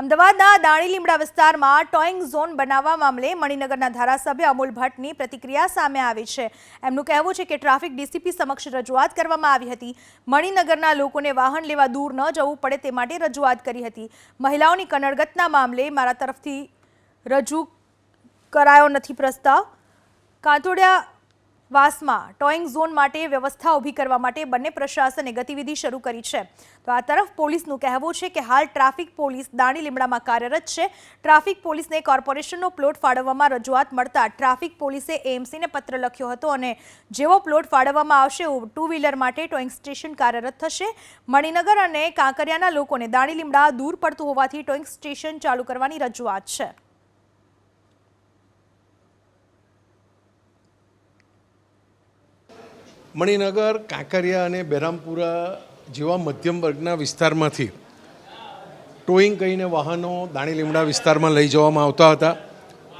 અમદાવાદના દાણી લીમડા વિસ્તારમાં ટોઈંગ ઝોન બનાવવા મામલે મણિનગરના ધારાસભ્ય અમૂલ ભટ્ટની પ્રતિક્રિયા સામે આવી છે. એમનું કહેવું છે કે ટ્રાફિક ડીસીપી સમક્ષ રજૂઆત કરવામાં આવી હતી. મણિનગરના લોકોને વાહન લેવા દૂર ન જવું પડે તે માટે રજૂઆત કરી હતી. મહિલાઓની કનડગતના મામલે મારા તરફથી રજૂ કરાયો નથી પ્રસ્તાવ. કાંતોડિયા વાસમાં ટોઈંગ ઝોન માટે વ્યવસ્થા ઊભી કરવા માટે બંને પ્રશાસને ગતિવિધિ શરૂ કરી છે. તો આ તરફ પોલીસનું કહેવું છે કે હાલ ટ્રાફિક પોલીસ દાણી લીમડામાં કાર્યરત છે. ટ્રાફિક પોલીસને કોર્પોરેશનનો પ્લોટ ફાળવવામાં રજૂઆત મળતા ટ્રાફિક પોલીસે એએમસીને પત્ર લખ્યો હતો અને જેવો પ્લોટ ફાળવવામાં આવશે ટુ વ્હીલર માટે ટોઈંગ સ્ટેશન કાર્યરત થશે. મણિનગર અને કાંકરિયાના લોકોને દાણી લીમડા દૂર પડતું હોવાથી ટોઈંગ સ્ટેશન ચાલુ કરવાની રજૂઆત છે. મણિનગર, કાંકરિયા અને બહેરામપુરા જેવા મધ્યમ વર્ગના વિસ્તારમાંથી ટોઈંગ કહીને વાહનો દાણી લીમડા વિસ્તારમાં લઈ જવામાં આવતા હતા.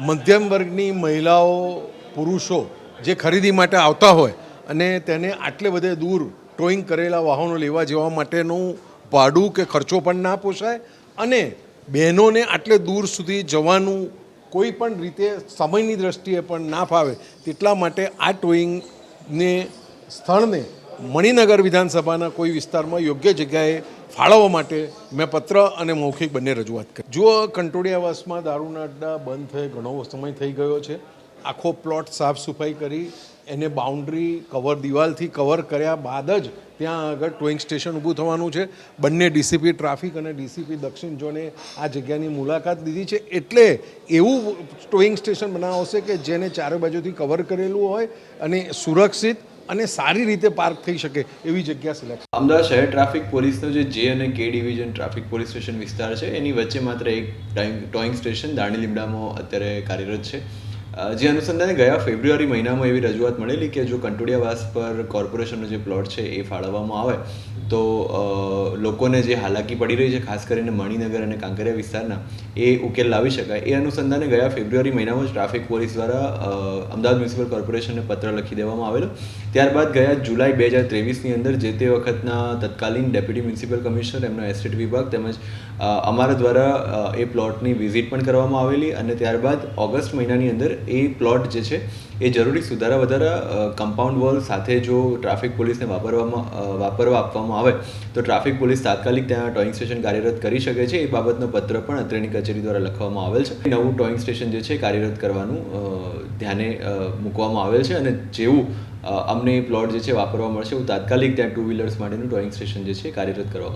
મધ્યમ વર્ગની મહિલાઓ, પુરુષો જે ખરીદી માટે આવતા હોય અને તેને આટલે બધે દૂર ટોઈંગ કરેલા વાહનો લેવા જવા માટેનું ભાડું કે ખર્ચો પણ ના પોસાય અને બહેનોને આટલે દૂર સુધી જવાનું કોઈ પણ રીતે સમયની દ્રષ્ટિએ પણ ના ફાવે. તેટલા માટે આ ટોઈંગને સ્થળને મણિનગર વિધાનસભાના કોઈ વિસ્તારમાં યોગ્ય જગ્યાએ ફાળવવા માટે મેં પત્ર અને મૌખિક બંને રજૂઆત કરી. જુઓ, કંટોડિયાવાસમાં દારૂના અડ્ડા બંધ થઈ ઘણો સમય થઈ ગયો છે. આખો પ્લોટ સાફ સફાઈ કરી, એને બાઉન્ડ્રી કવર દિવાલથી કવર કર્યા બાદ જ ત્યાં આગળ ટોઈંગ સ્ટેશન ઊભું થવાનું છે. બંને ડીસીપી ટ્રાફિક અને ડીસીપી દક્ષિણ ઝોને આ જગ્યાની મુલાકાત લીધી છે. એટલે એવું ટોઈંગ સ્ટેશન બનાવશે કે જેને ચારે બાજુથી કવર કરેલું હોય અને સુરક્ષિત અને સારી રીતે પાર્ક થઈ શકે એવી જગ્યા સિલેક્ટ. અમદાવાદ શહેર ટ્રાફિક પોલીસનો જે જે અને કે ડિવિઝન ટ્રાફિક પોલીસ સ્ટેશન વિસ્તાર છે, એની વચ્ચે માત્ર એક ટોઈંગ સ્ટેશન દાણી લીમડામાં અત્યારે કાર્યરત છે. જે અનુસંધાને ગયા ફેબ્રુઆરી મહિનામાં એવી રજૂઆત મળેલી કે જો કંટોડિયાવાસ પર કોર્પોરેશનનો જે પ્લોટ છે એ ફાળવવામાં આવે, તો લોકોને જે હાલાકી પડી રહી છે, ખાસ કરીને મણિનગર અને કાંકરિયા વિસ્તારના, એ ઉકેલ લાવી શકાય. એ અનુસંધાને ગયા ફેબ્રુઆરી મહિનામાં જ ટ્રાફિક પોલીસ દ્વારા અમદાવાદ મ્યુનિસિપલ કોર્પોરેશનને પત્ર લખી દેવામાં આવેલો. ત્યારબાદ ગયા જુલાઈ બે હજાર ત્રેવીસની અંદર જે તે વખતના તત્કાલીન ડેપ્યુટી મ્યુનિસિપલ કમિશનર એમનો એસ્ટેટ વિભાગ તેમજ અમારા દ્વારા એ પ્લોટની વિઝિટ પણ કરવામાં આવેલી અને ત્યારબાદ ઓગસ્ટ મહિનાની અંદર એ પ્લોટ જે છે, એ જરૂરી સુધારા વધારા કમ્પાઉન્ડ વોલ સાથે જો ટ્રાફિક પોલીસને વાપરવામાં વાપરવા આપવામાં આવે, તો ટ્રાફિક પોલીસ તાત્કાલિક ત્યાં ટોઈંગ સ્ટેશન કાર્યરત કરી શકે છે. એ બાબતનો પત્ર પણ અત્રેની કચેરી દ્વારા લખવામાં આવેલ છે. નવું ટોઈંગ સ્ટેશન જે છે કાર્યરત કરવાનું ધ્યાને મૂકવામાં આવેલ છે અને જેવું અમને પ્લોટ જે છે વાપરવા મળશે, એવું તાત્કાલિક ત્યાં ટુ વ્હીલર્સ માટેનું ટોઈંગ સ્ટેશન જે છે કાર્યરત કરવામાં